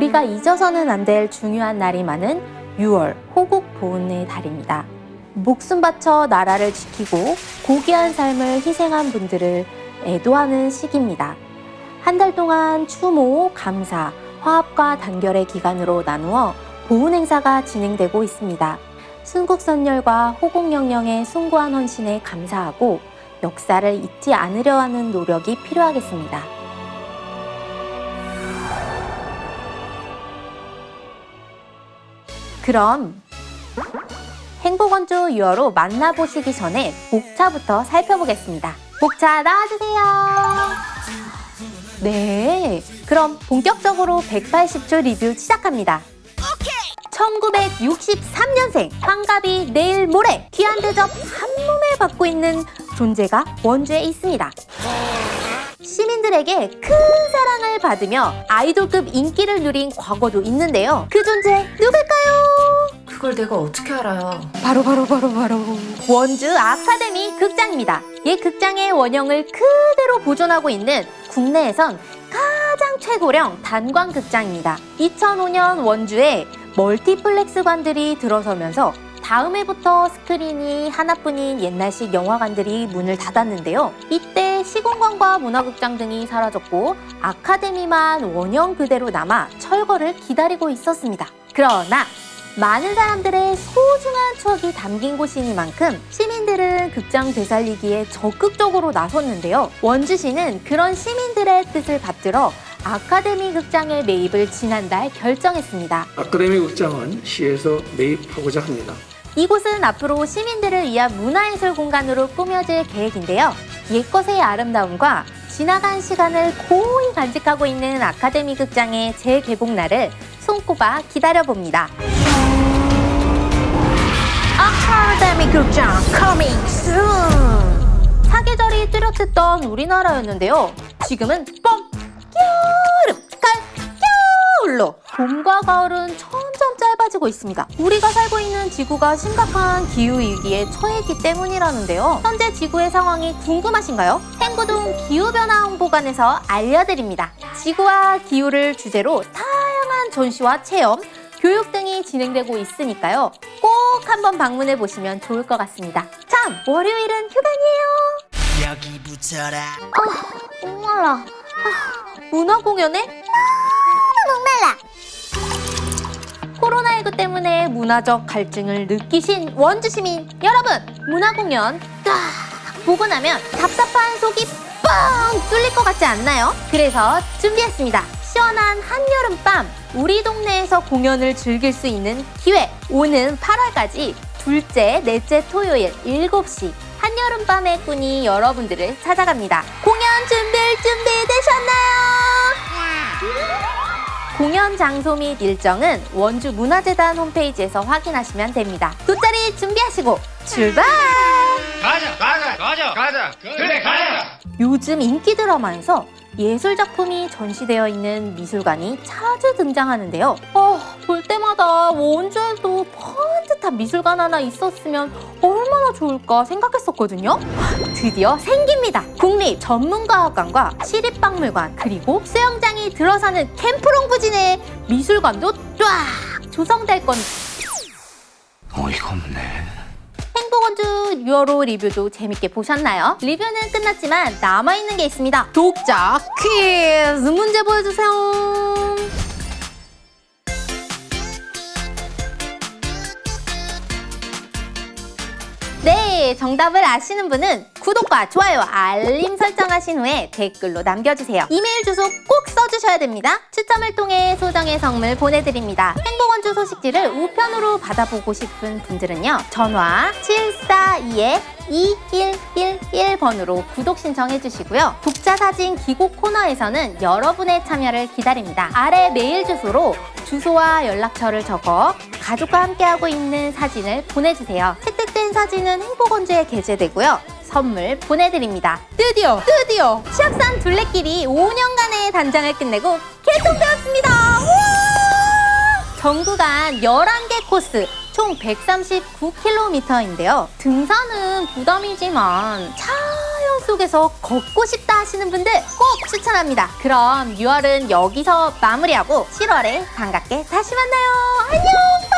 우리가 잊어서는 안 될 중요한 날이 많은 6월 호국 보훈의 달입니다. 목숨 바쳐 나라를 지키고 고귀한 삶을 희생한 분들을 애도하는 시기입니다. 한 달 동안 추모, 감사, 화합과 단결의 기간으로 나누어 보훈 행사가 진행되고 있습니다. 순국선열과 호국영령의 숭고한 헌신에 감사하고 역사를 잊지 않으려 하는 노력이 필요하겠습니다. 그럼 행복원주 유어로 만나보시기 전에 목차부터 살펴보겠습니다. 목차 나와주세요. 네, 그럼 본격적으로 180조 리뷰 시작합니다. 1963년생 환갑이 내일 모레 귀한 대접 한 몸에 받고 있는 존재가 원주에 있습니다. 시민들에게 큰 사랑을 받으며 아이돌급 인기를 누린 과거도 있는데요. 그 존재 누굴까요? 그걸 내가 어떻게 알아요? 바로 바로 바로 바로 원주 아카데미 극장입니다. 옛 극장의 원형을 그대로 보존하고 있는 국내에선 가장 최고령 단관 극장입니다. 2005년 원주에 멀티플렉스관들이 들어서면서 다음 해부터 스크린이 하나뿐인 옛날식 영화관들이 문을 닫았는데요. 이때 시공관과 문화극장 등이 사라졌고 아카데미만 원형 그대로 남아 철거를 기다리고 있었습니다. 그러나 많은 사람들의 소중한 추억이 담긴 곳이니만큼 시민들은 극장 되살리기에 적극적으로 나섰는데요. 원주시는 그런 시민들의 뜻을 받들어 아카데미 극장의 매입을 지난달 결정했습니다. 아카데미 극장은 시에서 매입하고자 합니다. 이곳은 앞으로 시민들을 위한 문화예술 공간으로 꾸며질 계획인데요. 옛것의 아름다움과 지나간 시간을 고이 간직하고 있는 아카데미 극장의 재개봉 날을 손꼽아 기다려봅니다. 극장 coming! 사계절이 뚜렷했던 우리나라였는데요. 지금은 뻥! 여름! 갈! 겨울로 봄과 가을은 점점 짧아지고 있습니다. 우리가 살고 있는 지구가 심각한 기후 위기에 처했기 때문이라는데요. 현재 지구의 상황이 궁금하신가요? 행구동 기후변화 홍보관에서 알려드립니다. 지구와 기후를 주제로 다양한 전시와 체험, 교육 등이 진행되고 있으니까요. 꼭 한번 방문해 보시면 좋을 것 같습니다. 참, 월요일은 휴관이에요. 여기 붙여라 목말라. 문화 공연에 목말라. 코로나19 때문에 문화적 갈증을 느끼신 원주 시민 여러분, 문화 공연 딱 보고 나면 답답한 속이 뻥 뚫릴 것 같지 않나요? 그래서 준비했습니다. 시원한 한여름밤 우리 동네에서 공연을 즐길 수 있는 기회 오는 8월까지 둘째, 넷째 토요일 7시 한여름밤의 꾼이 여러분들을 찾아갑니다. 공연 준비할 준비 되셨나요? 공연 장소 및 일정은 원주 문화재단 홈페이지에서 확인하시면 됩니다. 돗자리 준비하시고 출발! 가자 가자 가자 가자 그래 가자 요즘 인기 드라마에서 예술 작품이 전시되어 있는 미술관이 자주 등장하는데요. 어, 볼 때마다 원주에도 번듯한 미술관 하나 있었으면 얼마나 좋을까 생각했었거든요. 드디어 생깁니다. 국립 전문가학관과 시립박물관 그리고 수영장이 들어사는 캠프롱 부진의 미술관도 쫙 조성될 건 어이가 없네 행복원주 6월호 리뷰도 재밌게 보셨나요? 리뷰는 끝났지만 남아있는 게 있습니다. 독자 퀴즈 문제 보여주세요. 네, 정답을 아시는 분은 구독과 좋아요, 알림 설정하신 후에 댓글로 남겨주세요. 이메일 주소 꼭 써주셔야 됩니다. 추첨을 통해 소정의 선물 보내드립니다. 행복원주 소식지를 우편으로 받아보고 싶은 분들은요. 전화 742-2111번으로 구독 신청해 주시고요. 독자 사진 기고 코너에서는 여러분의 참여를 기다립니다. 아래 메일 주소로 주소와 연락처를 적어 가족과 함께하고 있는 사진을 보내주세요. 사인 사진은 행복원주에 게재되고요. 선물 보내드립니다. 드디어 드디어 시악산 둘레길이 5년간의 단장을 끝내고 개통되었습니다. 전구간 11개 코스 총 139km인데요. 등산은 부담이지만 자연 속에서 걷고 싶다 하시는 분들 꼭 추천합니다. 그럼 6월은 여기서 마무리하고 7월에 반갑게 다시 만나요. 안녕!